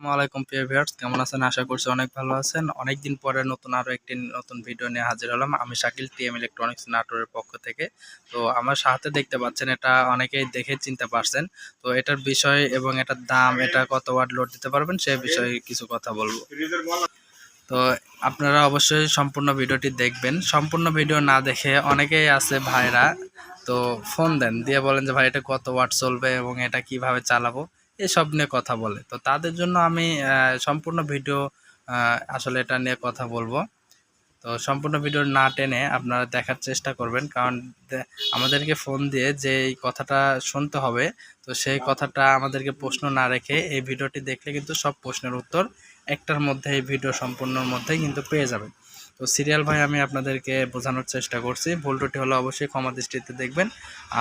আসসালামাইকুম প্রিয় ভিউয়ার্স, কেমন আছেন? আশা করছি অনেক ভালো আছেন। অনেক দিন পরে নতুন আরও একটি নতুন ভিডিও নিয়ে হাজির হলাম। আমি শাকিল টিএম ইলেকট্রনিক্স নাটোরের পক্ষ থেকে। তো আমার সাথে দেখতে পাচ্ছেন, এটা অনেকেই দেখে চিনতে পারছেন। তো এটার বিষয় এবং এটার দাম, এটা কত ওয়াট লোড দিতে পারবেন, সে বিষয়ে কিছু কথা বলব। তো আপনারা অবশ্যই সম্পূর্ণ ভিডিওটি দেখবেন। সম্পূর্ণ ভিডিও না দেখে অনেকেই আছে ভাইরা, তো ফোন দেন। দিয়ে বলেন যে, ভাই, এটা কত ওয়াট চলবে এবং এটা কীভাবে চালাবো? এসব নিয়ে কথা বলে। তো তাদের জন্য আমি সম্পূর্ণ ভিডিও আসলে এটা নিয়ে কথা বলব। তো সম্পূর্ণ ভিডিও না টেনে আপনারা দেখার চেষ্টা করবেন, কারণ আমাদেরকে ফোন দিয়ে যে এই কথাটা শুনতে হবে, তো সেই কথাটা আমাদেরকে প্রশ্ন না রেখে এই ভিডিওটি দেখলে কিন্তু সব প্রশ্নের উত্তর একটার মধ্যে, এই ভিডিও সম্পূর্ণর মধ্যেই কিন্তু পেয়ে যাবেন। তো সিরিয়াল ভাই, আমি আপনাদেরকে বোঝানোর চেষ্টা করছি। ভুল ত্রুটি হলে অবশ্যই ক্ষমা দৃষ্টিতে দেখবেন।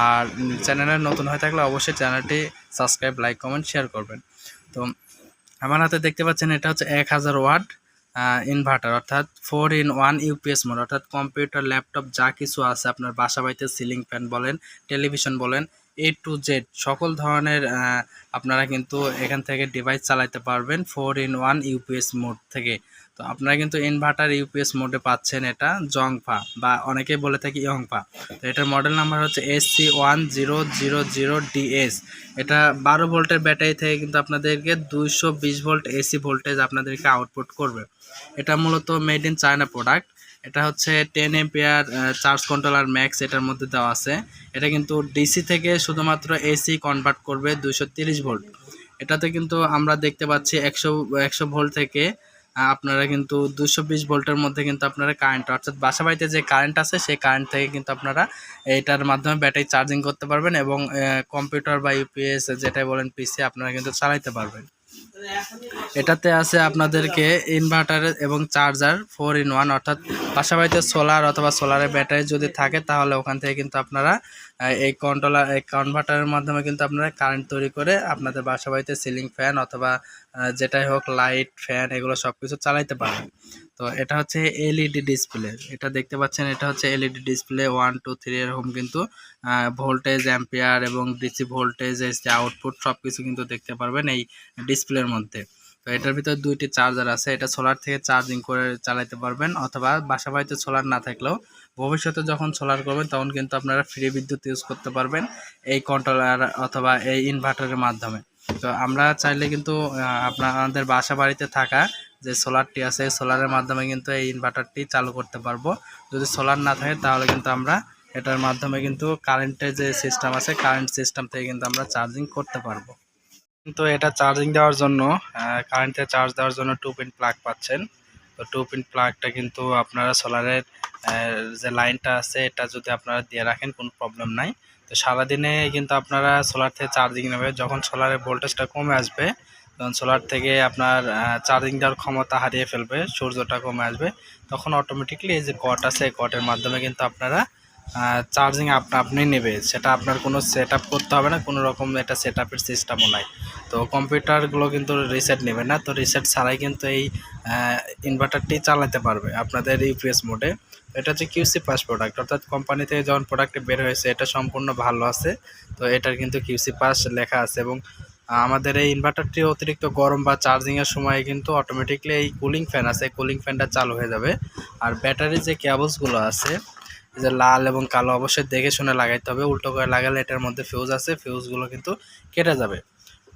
আর চ্যানেলে নতুন হয়ে থাকলে অবশ্যই চ্যানেলটি সাবস্ক্রাইব, লাইক, কমেন্ট, শেয়ার করবেন। তো আমার হাতে দেখতে পাচ্ছেন এটা হচ্ছে এক হাজার ওয়াট ইনভার্টার অর্থাৎ four in one UPS mode অর্থাৎ কম্পিউটার ল্যাপটপ যা কিছু আছে আপনার বাসা বাড়িতে সিলিং ফ্যান বলেন টেলিভিশন বলেন এ টু জেড সকল ধরনের আপনারা কিন্তু এখান থেকে ডিভাইস চালাতে পারবেন four in one UPS mode থেকে। তো আপনারা কিন্তু ইনভার্টার ইউপিএস মোডে পাচ্ছেন এটা জংফা বা অনেকে বলে থাকি ইয়ংফা তো এটার মডেল নাম্বার হচ্ছে S C one zero zero zero DS এটা বারো ভোল্টের ব্যাটারি থেকে কিন্তু আপনাদেরকে দুইশো বিশ ভোল্ট এসি ভোল্টেজ আপনাদেরকে আউটপুট করবে। এটা মূলত মেড ইন চায়না প্রোডাক্ট এটা হচ্ছে ten ampere charge controller max এটার মধ্যে দেওয়া আছে। এটা কিন্তু ডিসি থেকে শুধুমাত্র এসি কনভার্ট করবে দুশো তিরিশ ভোল্ট এটাতে কিন্তু আমরা দেখতে পাচ্ছি একশো একশো ভোল্ট থেকে আপনারা কিন্তু দুশো বিশ ভোল্টের মধ্যে কিন্তু আপনারা কারেন্ট অর্থাৎ বাসা বাড়িতে যে কারেন্ট আছে, সেই কারেন্ট থেকে কিন্তু আপনারা এটার মাধ্যমে ব্যাটারি চার্জিং করতে পারবেন এবং কম্পিউটার বা ইউপিএস যেটাই বলেন পিসি আপনারা কিন্তু চালাইতে পারবেন। এটাতে আছে আপনাদেরকে ইনভার্টার এবং চার্জার ফোর ইন ওয়ান অর্থাৎ পাশাপাশিতে সোলার অথবা সোলারের ব্যাটারি যদি থাকে, তাহলে ওখান থেকে কিন্তু আপনারা এই কন্ট্রোলার এই কনভার্টারের মাধ্যমে কিন্তু আপনারা কারেন্ট তৈরি করে আপনাদের বাসা বাড়িতে সিলিং ফ্যান অথবা যেটাই হোক লাইট ফ্যান এগুলো সব কিছু চালাইতে পারবেন। তো এটা হচ্ছে এলইডি ডিসপ্লে এটা দেখতে পাচ্ছেন, এটা হচ্ছে LED display one two three এরকম কিন্তু ভোল্টেজ অ্যাম্পিয়ার এবং ডিসি ভোল্টেজ যে আউটপুট সব কিছু কিন্তু দেখতে পারবেন এই ডিসপ্লের মধ্যে। তো এটার ভিতরে দুইটি চার্জার আছে। এটা সোলার থেকে চার্জিং করে চালাতে পারবেন অথবা বাসা বাড়িতে সোলার না থাকলেও ভবিষ্যতে যখন সোলার করবেন তখন কিন্তু আপনারা ফ্রি বিদ্যুৎ ইউজ করতে পারবেন এই কন্ট্রোলার অথবা এই ইনভার্টারের মাধ্যমে। তো আমরা চাইলে কিন্তু আপনার আমাদের বাসা বাড়িতে থাকা যে সোলারটি আছে সোলারের মাধ্যমে কিন্তু এই ইনভার্টারটি চালু করতে পারব। যদি সোলার না থাকে তাহলে কিন্তু আমরা এটার মাধ্যমে কিন্তু কারেন্টের যে সিস্টেম আছে কারেন্ট সিস্টেম থেকে কিন্তু আমরা চার্জিং করতে পারব। কিন্তু এটা চার্জিং দেওয়ার জন্য কারেন্টে চার্জ দেওয়ার জন্য টু পিন প্লাগ পাচ্ছেন। তো টু পিন প্লাগটা কিন্তু আপনারা সোলারের যে লাইনটা আছে, এটা যদি আপনারা দিয়ে রাখেন, কোনো প্রবলেম নাই। তো সারাদিনে কিন্তু আপনারা সোলার থেকে চার্জিং নেবে যখন সোলারের ভোল্টেজটা কমে আসবে, তখন সোলার থেকে আপনার চার্জিং দেওয়ার ক্ষমতা হারিয়ে ফেলবে, সূর্যটা কমে আসবে। তখন অটোমেটিকলি এই যে কট আছে কটের মাধ্যমে কিন্তু আপনারা চার্জিং আপনা আপনি নেবে। সেটা আপনার কোনো সেট করতে হবে না, কোনো রকম এটা সেট আপের সিস্টেমও নাই। তো কম্পিউটারগুলো কিন্তু রিসেট নেবে না। তো রিসেট ছাড়াই কিন্তু এই ইনভার্টারটি চালাতে পারবে আপনাদের ইউপিএস মোডে এটা হচ্ছে কিউসি পাস প্রোডাক্ট অর্থাৎ কোম্পানি থেকে যখন প্রোডাক্টটি বের হয়েছে, এটা সম্পূর্ণ ভালো আছে। তো এটার কিন্তু কিউসি পাস লেখা আছে এবং আমাদের এই ইনভার্টারটি অতিরিক্ত গরম বা চার্জিংয়ের সময় কিন্তু অটোমেটিকলি এই কুলিং ফ্যান আছে। কুলিং ফ্যানটা চালু হয়ে যাবে। আর ব্যাটারির যে কেবলসগুলো আছে যে লাল এবং কালো, অবশ্যই দেখে শুনে লাগাইতে হবে। উল্টো করে লাগালে এটার মধ্যে ফিউজ আছে। ফিউজগুলো কিন্তু কেটে যাবে।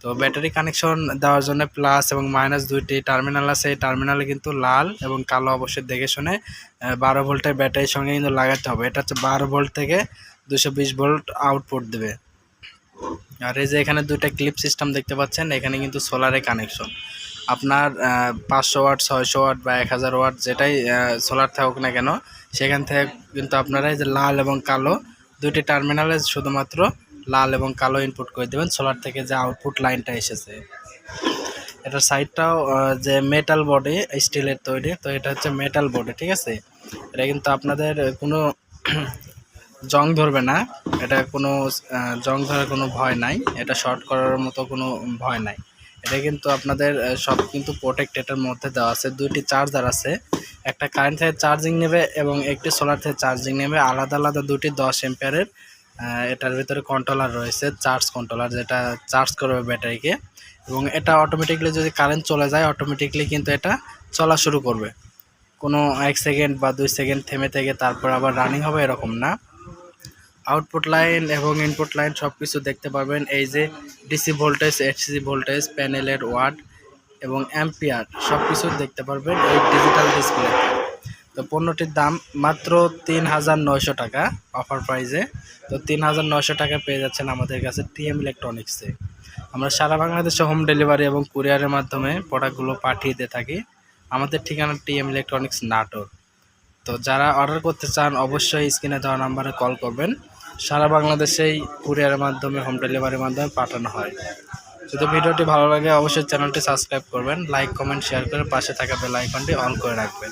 তো ব্যাটারি কানেকশন দেওয়ার জন্য প্লাস এবং মাইনাস দুইটি টার্মিনাল আছে। এই টার্মিনালে কিন্তু লাল এবং কালো অবশ্যই দেখে শুনে বারো ভোল্টের ব্যাটারির সঙ্গে কিন্তু লাগাতে হবে। এটা হচ্ছে বারো ভোল্ট থেকে দুশো ভোল্ট আউটপুট দেবে। আর এই যে এখানে দুইটা ক্লিপ সিস্টেম দেখতে পাচ্ছেন, এখানে কিন্তু সোলারে কানেকশন আপনার পাঁচশো ওয়াট ছয়শো ওয়াট বা এক হাজার ওয়াট যেটাই সোলার থাকুক না কেন, সেখান থেকে কিন্তু আপনারা এই যে লাল এবং কালো দুইটি টার্মিনালে শুধুমাত্র লাল এবং কালো ইনপুট করে দেবেন। সোলার থেকে যে আউটপুট লাইনটা এসেছে। এটার সাইডটাও যে মেটাল বডি স্টিলের তৈরি, তো এটা হচ্ছে মেটাল বডি ঠিক আছে? এটা কিন্তু আপনাদের কোনো জং ধরবে না। এটা কোনো জং ধরার কোনো ভয় নাই। এটা শর্ট করার মতো কোনো ভয় নাই। এটা কিন্তু আপনাদের সব কিন্তু প্রোটেক্ট এটার মধ্যে দেওয়া আছে। দুইটি চার্জার আছে। একটা কারেন্ট থেকে চার্জিং নেবে এবং একটি সোলার থেকে চার্জিং নেবে। আলাদা আলাদা দুটি দশ এম্পিয়ারের এটার ভিতরে কন্ট্রোলার রয়েছে চার্জ কন্ট্রোলার যেটা চার্জ করবে ব্যাটারিকে। এবং এটা অটোমেটিকলি যদি কারেন্ট চলে যায় অটোমেটিকলি কিন্তু এটা চলা শুরু করবে। কোনো এক সেকেন্ড বা দুই সেকেন্ড থেমে থেকে তারপর আবার রানিং হবে, এরকম না। আউটপুট লাইন এবং ইনপুট লাইন সব কিছু দেখতে পারবেন, এই যে ডিসি ভোল্টেজ এইচসি ভোল্টেজ প্যানেলের ওয়াট এবং অ্যাম্পিয়ার সব কিছু দেখতে পারবেন এই ডিজিটাল ডিসপ্লেতে তো পণ্যটির দাম মাত্র তিন হাজার নয়শো টাকা অফার প্রাইজে তো তিন হাজার নয়শো টাকা পেয়ে যাচ্ছেন আমাদের কাছে টিএম ইলেকট্রনিক্সে আমরা সারা বাংলাদেশে হোম ডেলিভারি এবং কুরিয়ারের মাধ্যমে প্রোডাক্টগুলো পাঠিয়ে দিয়ে থাকি। আমাদের ঠিকানা টিএম ইলেকট্রনিক্স নাটোর। তো যারা অর্ডার করতে চান, অবশ্যই স্ক্রিনে দেওয়া নাম্বারে কল করবেন। সারা বাংলাদেশেই কুরিয়ারের মাধ্যমে হোম ডেলিভারির মাধ্যমে পাঠানো হয়। যদি ভিডিওটি ভালো লাগে, অবশ্যই চ্যানেলটি সাবস্ক্রাইব করবেন লাইক কমেন্ট শেয়ার করে পাশে থাকা বেল আইকনটি অন করে রাখবেন।